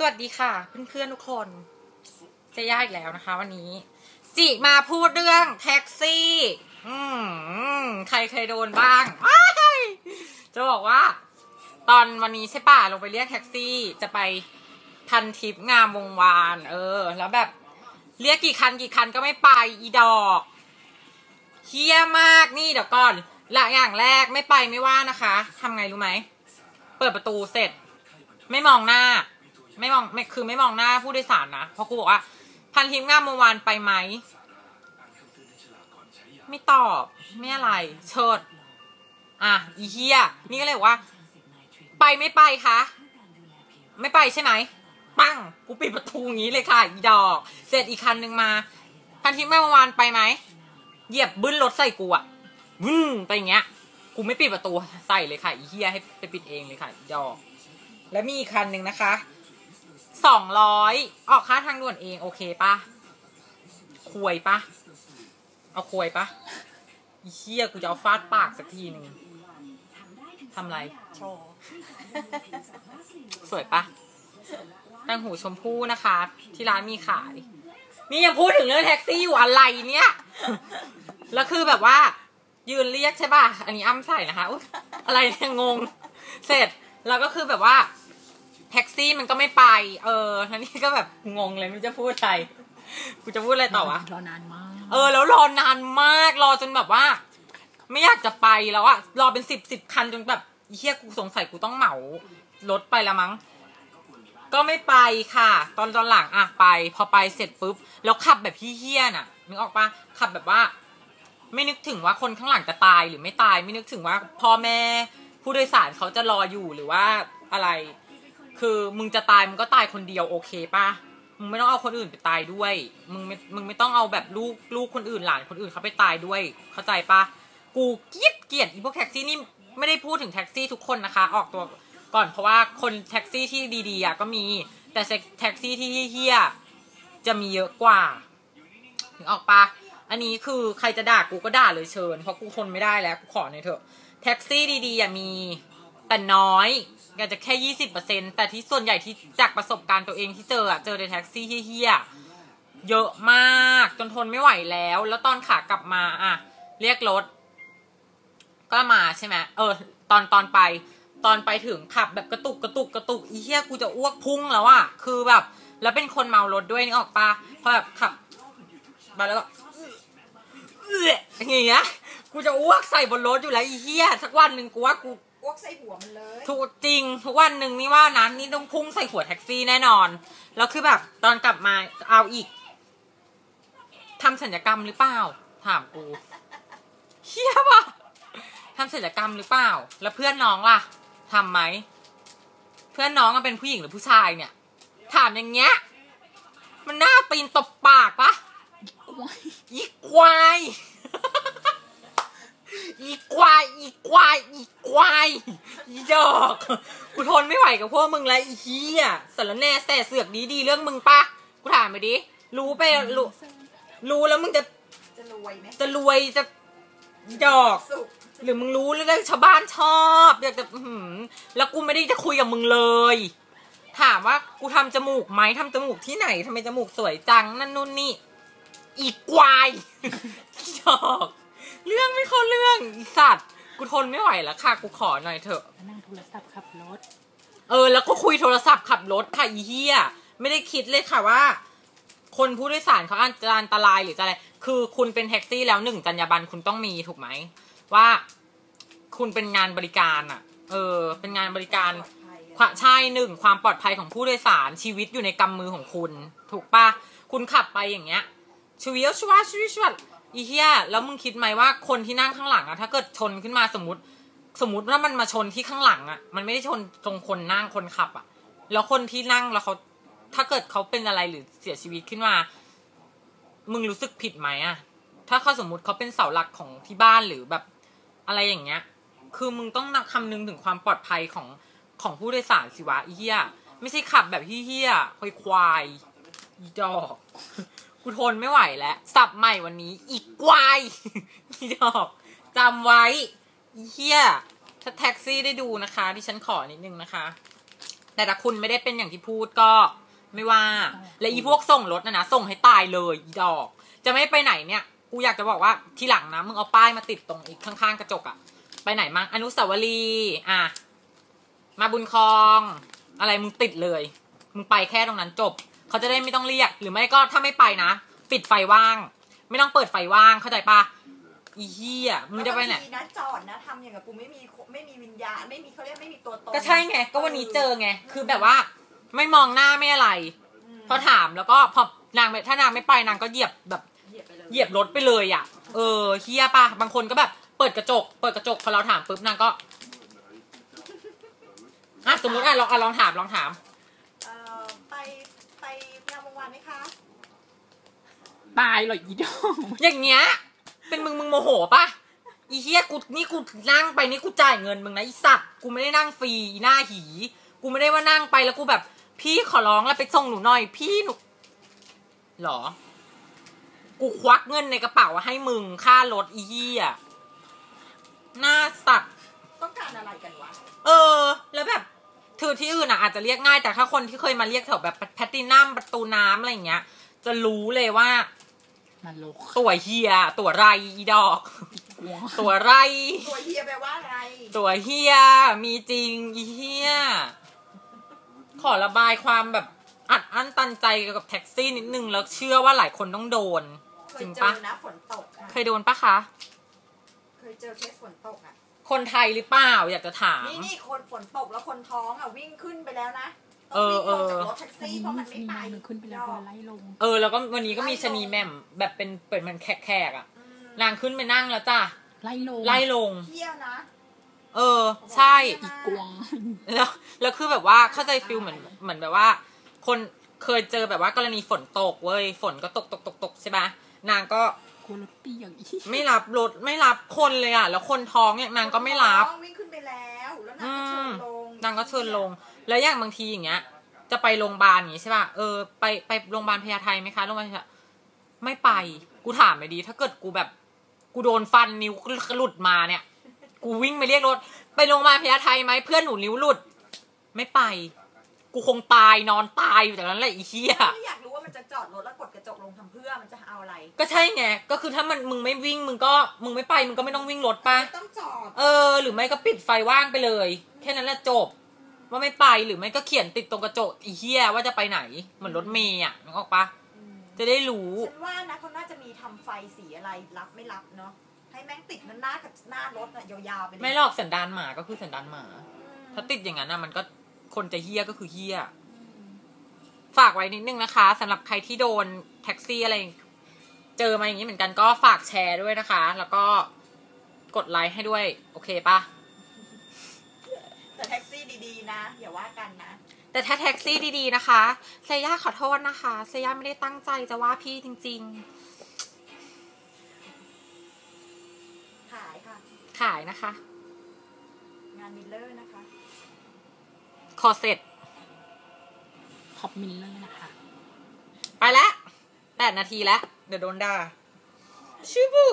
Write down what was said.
สวัสดีค่ะ เพื่อนๆทุกคนเจะยากอีกแล้วนะคะ วันนี้จิมาพูดเรื่องแท็กซี่ อืมใครเคยโดนบ้างจะบอกว่า ตอนวันนี้ใช่ป่ะลงไปเรียกแท็กซี่ จะไปพันทิปงามวงวาน เออ แล้วแบบ เรียกกี่คันกี่คันก็ไม่ไปอีดอกเฮี้ยมากนี่เดี๋ยวก่อนละอย่างแรกไม่ไปไม่ว่านะคะทำไงรู้ไหม เปิดประตูเสร็จ ไม่มองหน้า ไม่มองไม่คือไม่มองหน้าผู้โดยสารนะเพราะกูบอกว่าพันทิมงามเมื่อวานไปไหมไม่ตอบไม่อะไร เชิด อะอีเฮียนี่ก็เลยบอกว่า ไปไม่ไปคะไม่ไปใช่ไหมปังกูปิดประตูอย่างนี้เลยค่ะอีดอก เสร็จอีกคันหนึ่งมาพันทิมงามเมื่อวานไปไหมเหยียบบึ้นรถใส่กูอะบึ้นไปอย่างเงี้ยกูไม่ปิดประตูใส่เลยค่ะอีเฮียให้ไปปิดเองเลยค่ะดอก แล้วมีอีกคันหนึ่งนะคะ สองร้อยออกค่าทางด่วนเอง โอเคปะควยปะเอาควยปะเชี่ยกูจะเอาฟาดปากสักทีหนึ่งทำไรโชว์สวยปะตังหูชมพู่นะคะ ที่ร้านมีขาย นี่ยังพูดถึงเรื่องแท็กซี่อยู่อะไรเนี่ย แล้วคือแบบว่า ยืนเรียกใช่ป่ะ อันนี้อ้ำใส่นะคะอุ๊ยอะไรเนี่ยงง เสร็จ แล้วก็คือแบบว่า แท็กซี่มันก็ไม่ไป เออแล้วนี่ก็แบบงงเลยไม่รู้จะพูดอะไรกูจะพูดอะไรต่อวะรอนานมาก เออ แล้วรอนานมากรอจนแบบว่า ไม่อยากจะไปแล้วอะรอเป็นสิบสิบคันจนแบบอีเฮียกูสงสัยกูต้องเหมารถไปละมั้ง ก็ไม่ไปค่ะ ตอนตอนหลังอะไป พอไปเสร็จปุ๊บแล้วขับแบบพี่เฮียน่ะนึกออกปะขับแบบว่า ไม่นึกถึงว่าคนข้างหลังจะตายหรือไม่ตาย ไม่นึกถึงว่าพ่อแม่ผู้โดยสารเขาจะรออยู่หรือว่าอะไร คือมึงจะตายมึงก็ตายคนเดียวโอเคปะมึงไม่ต้องเอาคนอื่นไปตายด้วย มึงไม่มึงไม่ต้องเอาแบบลูกลูกคนอื่นหลานคนอื่นเขาไปตายด้วย เข้าใจปะกูเกลียดเกลียดอีพวกแท็กซี่นี่ไม่ได้พูดถึงแท็กซี่ทุกคนนะคะ ออกตัวก่อนเพราะว่าคนแท็กซี่ที่ดีๆอะก็มี แต่แท็กซี่ที่เฮี้ยจะมีเยอะกว่าถึงออกปะอันนี้คือใครจะด่ากูก็ด่าเลยเชิญ เพราะกูทนไม่ได้แล้วกูขอหน่อยเถอะ แท็กซี่ดีๆอะมี แต่น้อย อาจจะแค่ยี่สิบเปอร์เซ็นแต่ที่ส่วนใหญ่ที่จากประสบการณ์ตัวเองที่เจออะเจอในแท็กซี่เฮี้ยเยอะมากจนทนไม่ไหวแล้ว แล้วตอนขากลับมาอะเรียกรถ ก็มาใช่ไหมเออ ตอนตอนไป ตอนไปถึงขับแบบกระตุกกระตุกกระตุกอีเหี้ยกูจะอ้วกพุ่งแล้วอะคือแบบ แล้วเป็นคนเมารถด้วยนึกออกปะพอแบบขับมาแล้วก็เอออย่างเงี้ยกูจะอ้วกใส่บนรถอยู่แล้วอีเหี้ยสักวันหนึ่งกูว่ากู วกใส่หัวมันเลยทุกจริงทุกวันหนึ่งนี่ว่านั้นนี่ต้องพุ่งใส่หัวแท็กซี่แน่นอน แล้วคือแบบตอนกลับมาเอาอีกทำสัญญกรรมหรือเปล่า ถามกูเฮียปะทำศัลยกรรมหรือเปล่า แล้วเพื่อนน้องล่ะทำไหม เพื่อนน้องเป็นผู้หญิงหรือผู้ชายเนี่ย ถามอย่างเงี้ย มันน่าปีนตบปากปะอีควาย อีควาย อีควาย อีควาย อีดอก กูทนไม่ไหวกับพวกมึงแล้วอีเหี้ยสารแหน่แส่เสือกดีดีๆเรื่องมึงปะกูถามไปดิ รู้ไปรู้รู้แล้วมึงจะ จะรวยไหมจะรวยจะดอก สุขหรือมึงรู้เรื่องชาวบ้านชอบอยากจะอื้อหือแล้วกูไม่ได้จะคุยกับมึงเลย ถามว่ากูทำจมูกไหมทำจมูกที่ไหนทำไมจมูกสวยจังนั่นนู่นนี่ อีควายดอกเรื่องไม่เข้าเรื่องอีสัตว์กูทนไม่ไหวแล้วค่ะ กูขอหน่อยเถอะ นั่งโทรศัพท์ขับรถ เออ แล้วก็คุยโทรศัพท์ขับรถค่ะอีเหี้ยไม่ได้คิดเลยค่ะว่า คนผู้โดยสารเขาอาจจะอันตรายหรือจะอะไร คือคุณเป็นแท็กซี่แล้วหนึ่งจรรยาบรรณคุณต้องมีถูกไหม ว่าคุณเป็นงานบริการอะเออ เป็นงานบริการปลอดภัยอะความใช่หนึ่งความปลอดภัยของผู้โดยสารชีวิตอยู่ในกำมือของคุณ ถูกปะคุณขับไปอย่างเงี้ยชวิวชวาชวิวชวา อีเหี้ยแล้วมึงคิดไหมว่าคนที่นั่งข้างหลังอะถ้าเกิดชนขึ้นมาสมมติ สมมติว่ามันมาชนที่ข้างหลังอะมันไม่ได้ชนตรงคนนั่งคนขับอะแล้วคนที่นั่งแล้วเขาถ้าเกิดเขาเป็นอะไรหรือเสียชีวิตขึ้นมา มึงรู้สึกผิดไหมอะถ้าเขาสมมติเขาเป็นเสาหลักของที่บ้านหรือแบบอะไรอย่างเงี้ย คือมึงต้องคำนึงถึงความปลอดภัยของของผู้โดยสารสิวะอีเหี้ยไม่ใช่ขับแบบเหี้ยๆควายควายดอก กูทนไม่ไหวแล้ว สับใหม่วันนี้ อีกวายอีดอกจำไว้เหี้ยถ้าแท็กซี่ได้ดูนะคะ ที่ฉันขอนิดนึงนะคะ แต่ถ้าคุณไม่ได้เป็นอย่างที่พูดก็ไม่ว่า และอีพวกส่งรถนะนะ ส่งให้ตายเลยอีดอก จะไม่ไปไหนเนี่ย กูอยากจะบอกว่าทีหลังนะ มึงเอาป้ายมาติดตรงอีกข้างๆกระจกอะไปไหนมั่งอนุสาวรีย์อะ มาบุญคลอง อะไรมึงติดเลย มึงไปแค่ตรงนั้นจบ เขาจะได้ไม่ต้องเรียก หรือไม่ก็ถ้าไม่ไปนะ ปิดไฟว่าง ไม่ต้องเปิดไฟว่างเข้าใจปะอีเหี้ยมึงจะไปไหน บางทีนะจอดนะทำอย่างกับกูไม่มีไม่มีวิญญาณไม่มีเขาเรียกไม่มีตัวตนก็ใช่ไง ก็วันนี้เจอไง คือแบบว่า ไม่มองหน้าไม่อะไรมพอถามแล้วก็พอนางไม่ถ้านางไม่ไปนางก็เหยียบแบบเหยียบไปเลยเหยียบรถไปเลยอะ เออเฮียป่ะบางคนก็แบบ เปิดกระจก เปิดกระจกพอเราถามปุ๊บนางก็อะสมมติอะลองอะลองถามลองถาม เอ่อไปไปงานวงวาน ไหมคะ ตายเหรออีดอกอย่างเงี้ย เป็นมึงมึงโมโหป่ะอีเฮียกูนี่กูนั่งไปนี่กูจ่ายเงินมึงนะอีสัตว์กูไม่ได้นั่งฟรีอีหน้าหี กูไม่ได้ว่านั่งไปแล้วกูแบบ พี่ขอร้องแล้วไปส่งหนูหน่อย พี่หนูหรอ กูควักเงินในกระเป๋าให้มึงค่ารถอีเฮียหน้าสัตว์ต้องการอะไรกันวะ เออ แล้วแบบ ถือที่อื่นอะอาจจะเรียกง่ายแต่ถ้าคนที่เคยมาเรียกแถวแบบแพตตินัมประตูน้ำอะไรอย่างเงี้ย จะรู้เลยว่านรกตัวเฮียตัวไรอีดอกกลัวตัวไร ตัวเฮียแปลว่าอะไร ตัวเฮียมีจริงอีเฮียขอระบายความแบบอัดอั้นตันใจเกี่ยวกับแท็กซี่นิดนึงแล้วเชื่อว่าหลายคนต้องโดนเคจริยงเจปะอนะฝนตกค่ะเคยโดนปะคะ เคยเจอเคสฝนตกอะ คนไทยหรือเปล่าอยากจะถาม นี่นี่คนฝนตกแล้วคนท้องอะวิ่งขึ้นไปแล้วนะเออเออต้องวิ่งลงจากรถแท็กซี่เพราะมันไม่ไปมันขึ้นไปแล้วพอไล่ลง เออแล้วก็วันนี้ก็มีชะนีแหม่มแบบเป็นเปิดมันแขกๆอะอืมนางขึ้นไปนั่งแล้วจ้ะไล่ลงไล่ลงเที่ยวนะเออ ใช่อีกวงแล้วแล้วคือแบบว่าเข้าใจฟิลเหมือนเหมือนแบบว่า คนเคยเจอแบบว่ากรณีฝนตกเว้ยฝนก็ตกตกตกตกใช่ปะนางก็ก ลัวรถเปียกอีกไม่รับรถไม่รับคนเลยอะ แล้วคนท้องเนี่ยนางก็ไม่รับ น้องวิ่งขึ้นไปแล้วแล้วนางก็เชิญลงนางก็เชิญลง แล้วอย่างบางทีอย่างเงี้ย จะไปโรงพยาบาลอย่างงี้ใช่ป่ะ เออไปไปโรงพยาบาลพญาไทไหมคะโรงพยาบาลพญาไม่ไป กูถามไปดี ถ้าเกิดกูแบบ กูโดนฟันนิ้วหลุดมาเนี่ย กูวิ่งไปเรียกรถ ไปโรงพยาบาลพญาไทไหมเพื่อนหนูนิ้วหลุด ไม่ไป กูคงตายนอนตายอยู่แต่นั้นแหละอีเหี้ย ไม่อยากรู้ว่ามันจะจอดรถแล้วกดกระจกลงทำเพื่ อมันจะเอาอะไร ก็ใช่ไง ก็คือถ้ามันมึงไม่วิ่งมึงก็มึงไม่ไปมึงก็ไม่ต้องวิ่งรถป่ะไม่ต้องจอด เออ หรือไม่ก็ปิดไฟว่างไปเลย แค่นั้นแหละจบ ว่าไม่ไปหรือไม่ก็เขียนติดตรงกระจกอีเหี้ยว่าจะไปไหน เหมือนรถเมย์อะนึกออกปะจะได้รู้ฉันว่านะเขาน่าจะมีทำไฟสีอะไรรับไม่รับเนาะให้แม่งติดมันหน้ากับหน้ารถอะยาวๆไปเลยไม่หรอกสันดานหมาก็คือสันดานหมาอืมถ้าติดอย่างนั้นนะมันก็คนจะเฮี้ยก็คือเฮี้ย ฝากไว้นิดนึงนะคะสำหรับใครที่โดนแท็กซี่อะไร เจอมาอย่างนี้เหมือนกันก็ฝากแชร์ด้วยนะคะ แล้วก็กดไลค์ให้ด้วย โอเคปะแต่แท็กซี่ดีๆ นะ อย่าว่ากันนะ แต่ถ้าแท็กซี่ดีๆนะคะเซย่าขอโทษนะคะเซย่าไม่ได้ตั้งใจจะว่าพี่จริงขายค่ะๆขายนะคะ งานมิลเลอร์นะคะคอเสร็จ ท็อปมิลเลอร์นะคะ ไปแล้วแปดนาทีแล้ว เดี๋ยวโดนด่าชิบุ